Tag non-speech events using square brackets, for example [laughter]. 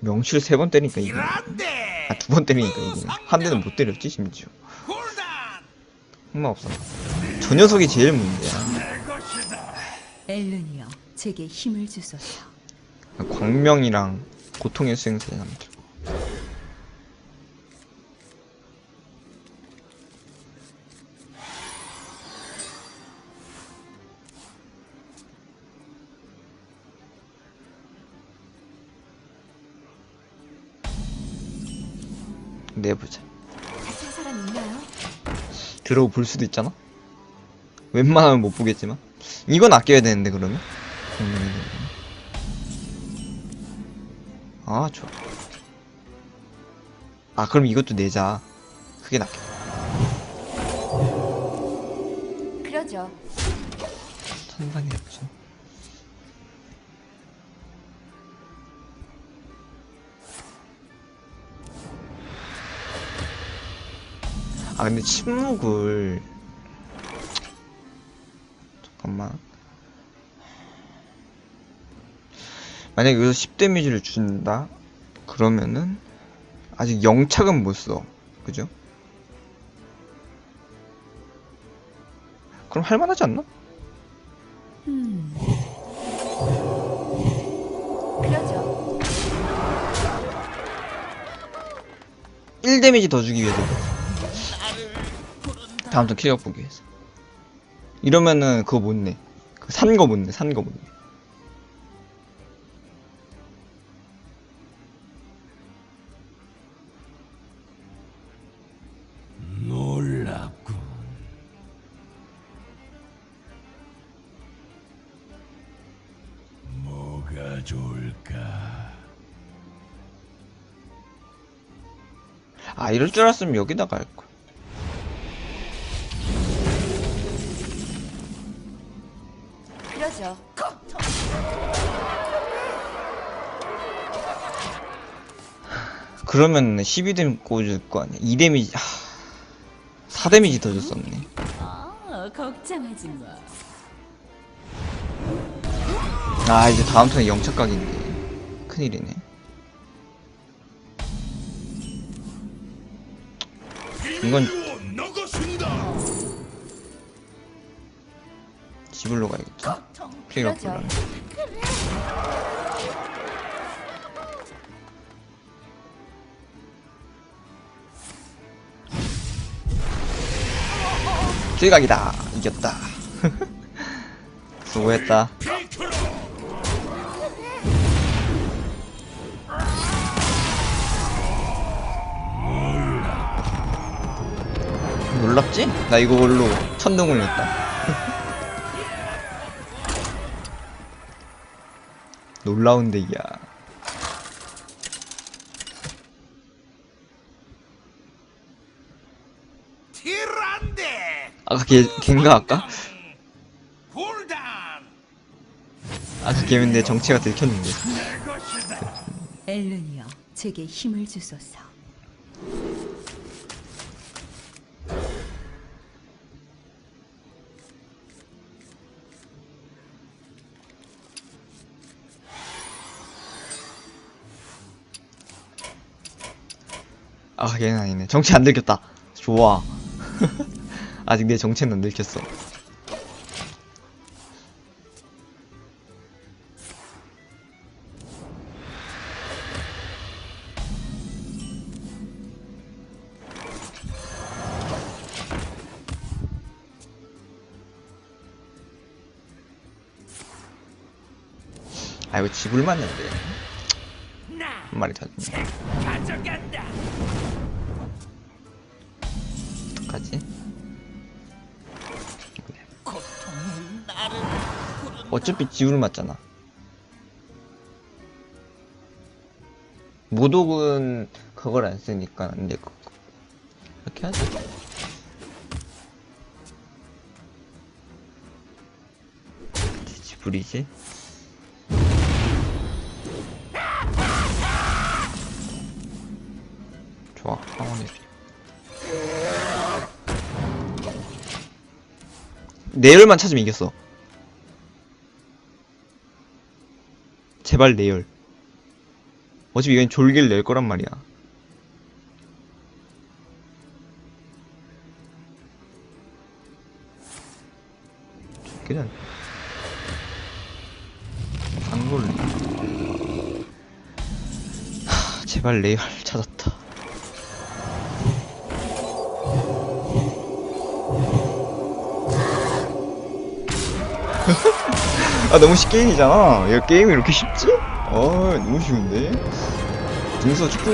명치를 세 번 때리니까. 이란데 아, 두 번 때리니까 이기네. 한 대는 못 때렸지, 심지어. 흑마 없어. 저 녀석이 제일 문제야. 엘른이여 제게 힘을 주소서. 광명이랑 고통의 수행사에 남들. 내보자. 다친 사람 있나요? 들어볼 수도 있잖아? 웬만하면 못 보겠지만. 이건 아껴야 되는데, 그러면? 아, 좋아. 아, 그럼 이것도 내자. 그게 낫겠다. 그러죠. 천상의 역전. 아 근데 침묵을 잠깐만 만약에 여기서 10 데미지를 준다 그러면은 아직 영착은 못써 그죠? 그럼 할만하지 않나? 음. 그러죠. 1 데미지 더 주기 위해서 다음 턴 킬각 보기 위해서. 이러면은 그거 못내. 그산거 못내 산 거 못내. 놀랍군. 뭐가 좋을까? 아 이럴 줄 알았으면 여기다가 할걸 그러죠. 그러면 12 데미지 꽂을 거 아니야? 2 데미지 하... 4 데미지 더 줬었네. 아, 걱정하지 마. 아 이제 다음 턴에 영착각인데. 큰일이네. 이건 나가신다. 지불로 가야겠다 피가. 불러네 실각이다. 이겼다. 수고했다. 놀랍지? 나 이걸로 천둥을 냈다 놀라운 티란데 아까 걔, 걔인가 아까? 걔면 내 정체가 들켰는데 엘른이여 제게 힘을 주소서. 아 걔는 아니네. 정체 안 들켰다. 좋아. [laughs] 아직 내 정체는 안 들켰어. 아 이거 지불 맞는데. 나한 마리 다 죽네. 가져간다 어떡하지? 어차피 지울 맞잖아. 모독은 그걸 안 쓰니까 안될 거고. 이렇게 하자. 지불이지? 좋아, 황혼의 비. 내열만 찾으면 이겼어. 제발 내열. 어차피 이건 졸기를 낼 거란 말이야. 그냥 방골리. 하, 제발 레이알 찾았다. 아 너무 쉽게 게임이잖아. 야 게임이 이렇게 쉽지? 아 너무 쉬운데. 등서 축구